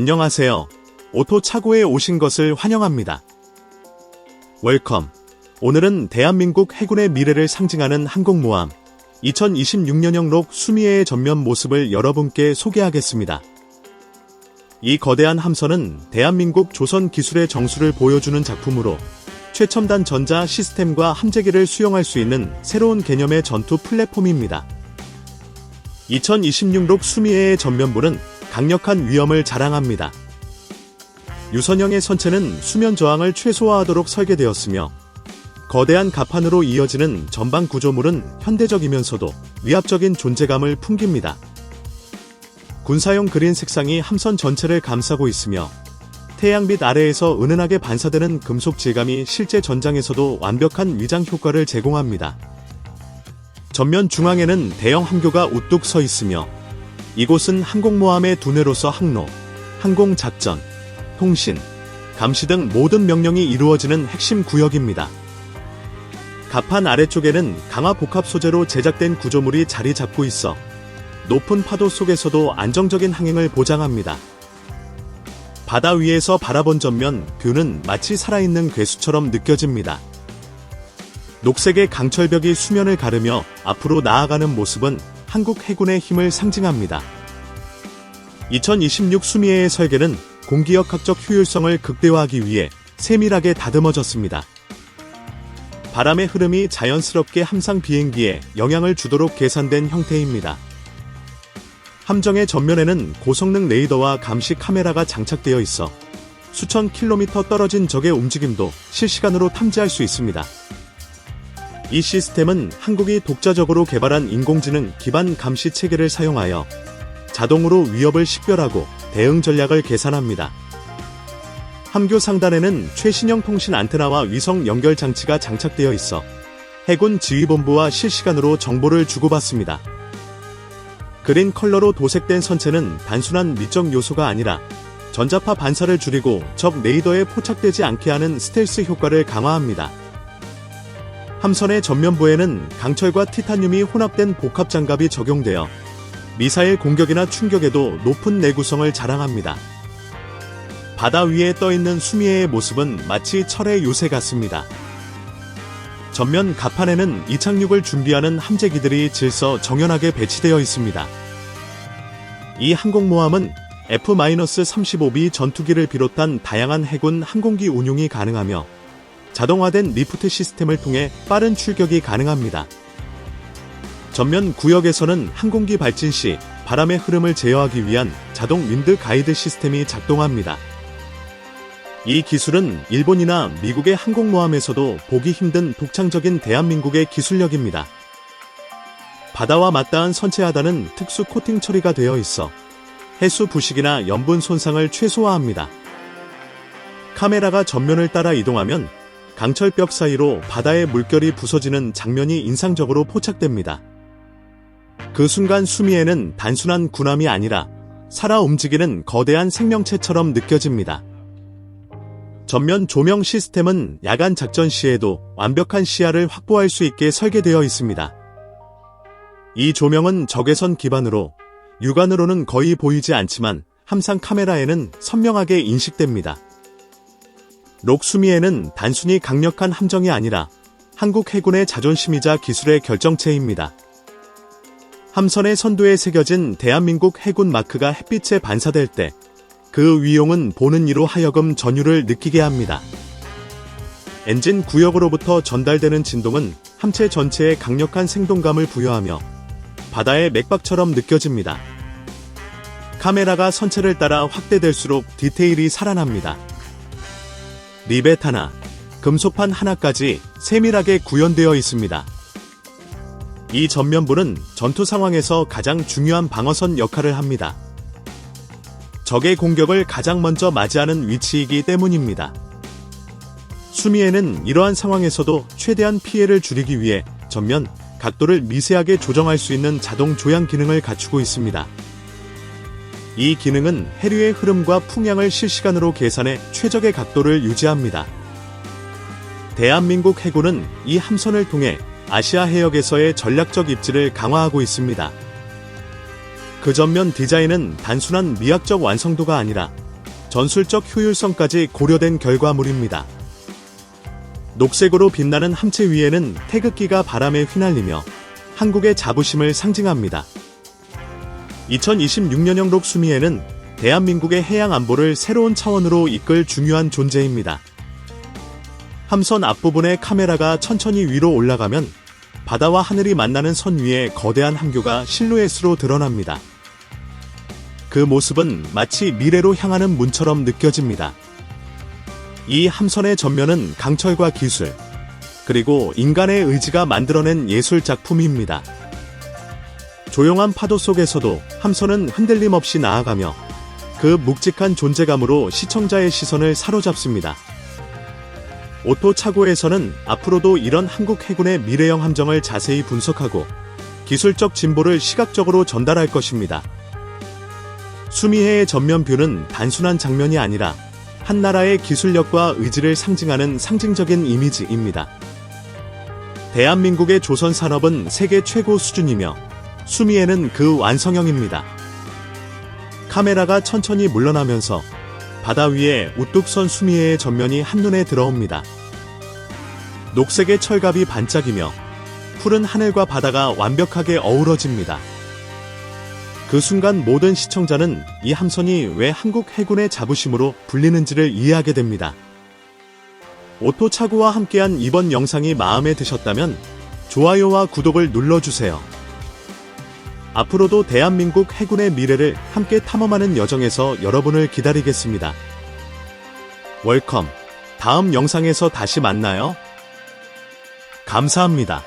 안녕하세요. 오토 차고에 오신 것을 환영합니다. 웰컴. 오늘은 대한민국 해군의 미래를 상징하는 항공모함 2026년형 록 수미해의 전면 모습을 여러분께 소개하겠습니다. 이 거대한 함선은 대한민국 조선 기술의 정수를 보여주는 작품으로 최첨단 전자 시스템과 함재기를 수용할 수 있는 새로운 개념의 전투 플랫폼입니다. 2026록 수미해의 전면부는 강력한 위험을 자랑합니다. 유선형의 선체는 수면 저항을 최소화하도록 설계되었으며 거대한 갑판으로 이어지는 전방 구조물은 현대적이면서도 위압적인 존재감을 풍깁니다. 군사용 그린 색상이 함선 전체를 감싸고 있으며 태양빛 아래에서 은은하게 반사되는 금속 질감이 실제 전장에서도 완벽한 위장 효과를 제공합니다. 전면 중앙에는 대형 함교가 우뚝 서 있으며 이곳은 항공모함의 두뇌로서 항로, 항공작전, 통신, 감시 등 모든 명령이 이루어지는 핵심 구역입니다. 갑판 아래쪽에는 강화 복합 소재로 제작된 구조물이 자리 잡고 있어 높은 파도 속에서도 안정적인 항행을 보장합니다. 바다 위에서 바라본 전면 뷰는 마치 살아있는 괴수처럼 느껴집니다. 녹색의 강철벽이 수면을 가르며 앞으로 나아가는 모습은 한국 해군의 힘을 상징합니다. 2026 수미해의 설계는 공기역 학적 효율성을 극대화하기 위해 세밀하게 다듬어졌습니다. 바람의 흐름이 자연스럽게 함상 비행기에 영향을 주도록 계산된 형태입니다. 함정의 전면에는 고성능 레이더와 감시 카메라가 장착되어 있어 수천 킬로미터 떨어진 적의 움직임도 실시간으로 탐지할 수 있습니다. 이 시스템은 한국이 독자적으로 개발한 인공지능 기반 감시 체계를 사용하여 자동으로 위협을 식별하고 대응 전략을 계산합니다. 함교 상단에는 최신형 통신 안테나와 위성 연결 장치가 장착되어 있어 해군 지휘본부와 실시간으로 정보를 주고받습니다. 그린 컬러로 도색된 선체는 단순한 미적 요소가 아니라 전자파 반사를 줄이고 적 레이더에 포착되지 않게 하는 스텔스 효과를 강화합니다. 함선의 전면부에는 강철과 티타늄이 혼합된 복합 장갑이 적용되어 미사일 공격이나 충격에도 높은 내구성을 자랑합니다. 바다 위에 떠 있는 수미해의 모습은 마치 철의 요새 같습니다. 전면 갑판에는 이착륙을 준비하는 함재기들이 질서 정연하게 배치되어 있습니다. 이 항공모함은 F-35B 전투기를 비롯한 다양한 해군 항공기 운용이 가능하며 자동화된 리프트 시스템을 통해 빠른 출격이 가능합니다. 전면 구역에서는 항공기 발진 시 바람의 흐름을 제어하기 위한 자동 윈드 가이드 시스템이 작동합니다. 이 기술은 일본이나 미국의 항공모함에서도 보기 힘든 독창적인 대한민국의 기술력입니다. 바다와 맞닿은 선체 하단은 특수 코팅 처리가 되어 있어 해수 부식이나 염분 손상을 최소화합니다. 카메라가 전면을 따라 이동하면 강철벽 사이로 바다의 물결이 부서지는 장면이 인상적으로 포착됩니다. 그 순간 수미에는 단순한 군함이 아니라 살아 움직이는 거대한 생명체처럼 느껴집니다. 전면 조명 시스템은 야간 작전 시에도 완벽한 시야를 확보할 수 있게 설계되어 있습니다. 이 조명은 적외선 기반으로 육안으로는 거의 보이지 않지만 함상 카메라에는 선명하게 인식됩니다. 록수미에는 단순히 강력한 함정이 아니라 한국 해군의 자존심이자 기술의 결정체입니다. 함선의 선두에 새겨진 대한민국 해군 마크가 햇빛에 반사될 때 그 위용은 보는 이로 하여금 전율을 느끼게 합니다. 엔진 구역으로부터 전달되는 진동은 함체 전체에 강력한 생동감을 부여하며 바다의 맥박처럼 느껴집니다. 카메라가 선체를 따라 확대될수록 디테일이 살아납니다. 리벳 하나, 금속판 하나까지 세밀하게 구현되어 있습니다. 이 전면부는 전투 상황에서 가장 중요한 방어선 역할을 합니다. 적의 공격을 가장 먼저 맞이하는 위치이기 때문입니다. 수미에는 이러한 상황에서도 최대한 피해를 줄이기 위해 전면 각도를 미세하게 조정할 수 있는 자동 조향 기능을 갖추고 있습니다. 이 기능은 해류의 흐름과 풍향을 실시간으로 계산해 최적의 각도를 유지합니다. 대한민국 해군은 이 함선을 통해 아시아 해역에서의 전략적 입지를 강화하고 있습니다. 그 전면 디자인은 단순한 미학적 완성도가 아니라 전술적 효율성까지 고려된 결과물입니다. 녹색으로 빛나는 함체 위에는 태극기가 바람에 휘날리며 한국의 자부심을 상징합니다. 2026년형 록수미에는 대한민국의 해양 안보를 새로운 차원으로 이끌 중요한 존재입니다. 함선 앞부분에 카메라가 천천히 위로 올라가면 바다와 하늘이 만나는 선 위에 거대한 함교가 실루엣으로 드러납니다. 그 모습은 마치 미래로 향하는 문처럼 느껴집니다. 이 함선의 전면은 강철과 기술, 그리고 인간의 의지가 만들어낸 예술 작품입니다. 조용한 파도 속에서도 함선은 흔들림 없이 나아가며 그 묵직한 존재감으로 시청자의 시선을 사로잡습니다. 오토 차고에서는 앞으로도 이런 한국 해군의 미래형 함정을 자세히 분석하고 기술적 진보를 시각적으로 전달할 것입니다. 수미해의 전면 뷰는 단순한 장면이 아니라 한 나라의 기술력과 의지를 상징하는 상징적인 이미지입니다. 대한민국의 조선 산업은 세계 최고 수준이며 수미해는 그 완성형입니다. 카메라가 천천히 물러나면서 바다 위에 우뚝 선 수미해의 전면이 한눈에 들어옵니다. 녹색의 철갑이 반짝이며 푸른 하늘과 바다가 완벽하게 어우러집니다. 그 순간 모든 시청자는 이 함선이 왜 한국 해군의 자부심으로 불리는지를 이해하게 됩니다. 오토 차구와 함께한 이번 영상이 마음에 드셨다면 좋아요와 구독을 눌러주세요. 앞으로도 대한민국 해군의 미래를 함께 탐험하는 여정에서 여러분을 기다리겠습니다. 웰컴. 다음 영상에서 다시 만나요. 감사합니다.